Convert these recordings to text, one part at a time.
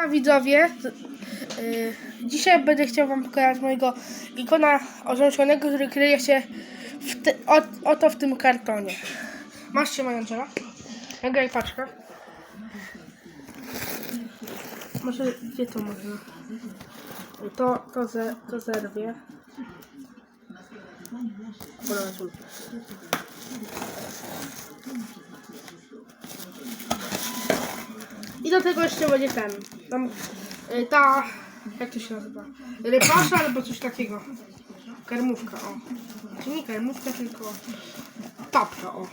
Siema widzowie. Yy, dzisiaj będę chciał wam pokazać mojego ikona orzęczonego, który kryje się w ty, o, oto w tym kartonie. Masz się Angela? Nagraj paczkę. Może gdzie to można? To, to, ze, to zerwie. Tu. I do tego jeszcze będzie ten. Tam, y, ta. Jak to się nazywa? Rypasza albo coś takiego. Karmówka, o. Czy nie karmówka, tylko papka, o.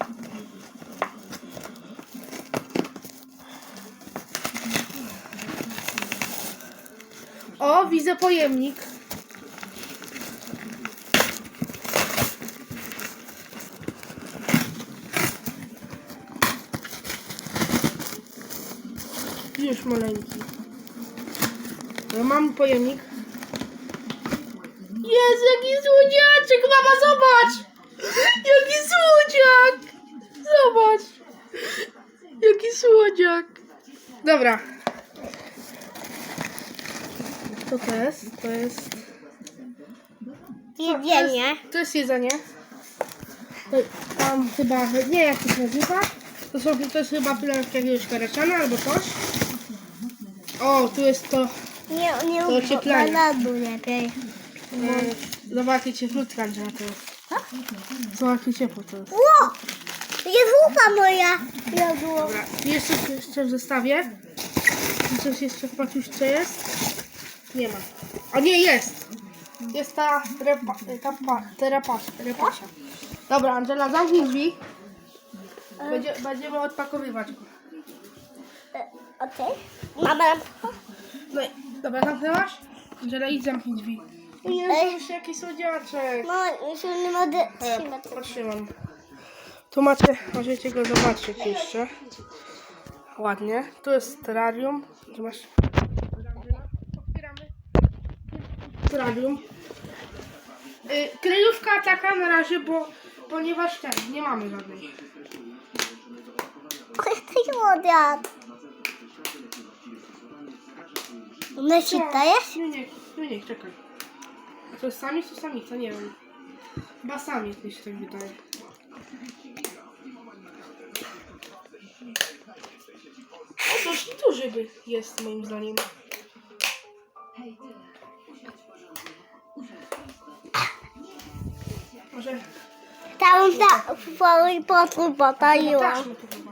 O, widzę pojemnik. Już maleńki. No, mam pojemnik. Jezu, jaki słodziaczek! Mama, zobacz! Jaki słodziak! Zobacz! Jaki słodziak! Dobra. Co to jest? To jest... Jedzenie. To jest jedzenie. To, tam chyba, nie jak to się nazywa. To, są, to jest chyba plenka jakiegoś karaczana albo coś. O, tu jest to, Nie, nie To mów ocieplanie. bananu lepiej. e, zobacz jakie cieplutka Angela to jest. Zobacz jakie ciepło to jest. Ło! Jest zupa moja. Jadło. Dobra, jeszcze, jeszcze w zestawie. I coś jeszcze w paciuszce jest? Nie ma. O nie, jest! Jest ta, repa, ta pa, terapasz, repasia. Dobra, Angela, zamknij drzwi. Będzie, będziemy odpakowywać go. Okej. Mama nam... No i, dobra, zamknęłaś? Angela, idź zamknij drzwi. Jezus, jaki słodziaczek. No, już nie mogę trzymać. Patrzyłam. Tu macie, możecie go zobaczyć jeszcze. Ładnie. Tu jest terrarium. Tu masz... Otwieramy. Terrarium. Y, kryjówka taka na razie, bo ponieważ ten, nie mamy żadnej. Jesteś Myśli to jest? Nie, nie, nie, nie, czekaj. A to jest samiec czy samica? Nie wiem. Chyba samiec mi się tak wydaje. O, dość duży by jest moim zdaniem. Może Tam ta swój potwór potaiła. taśmy chyba.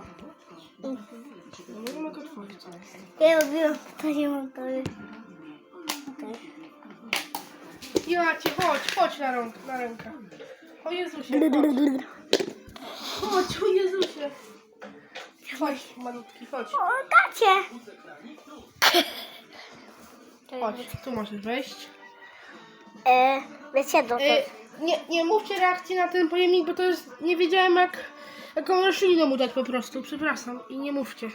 Nie mogę otworzyć. co jest. Ja robiłam to nie mogę. Okej. Ja cię, chodź, chodź na, rąk, na rękę. O Jezusie, chodź. Chodź, o Jezusie. Chodź, malutki, chodź. O, gacie. Chodź, tu możesz wejść. E, wiecie do E, nie, nie mówcie reakcji na ten pojemnik, bo to jest, nie wiedziałem jak, jaką roślinę mu dać po prostu, przepraszam. I nie mówcie.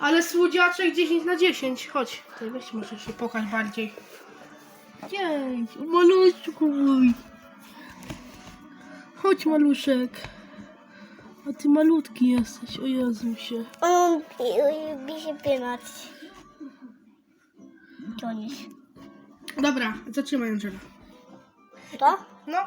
Ale słodziaczek 10 na 10, chodź. Tutaj weź, może się pokaż bardziej. Jej, maluszku mój. Chodź maluszek. A ty malutki jesteś, o Jezusie. On lubi się płynąć. Ciągniesz. Dobra, zatrzymaj Angela. To? No,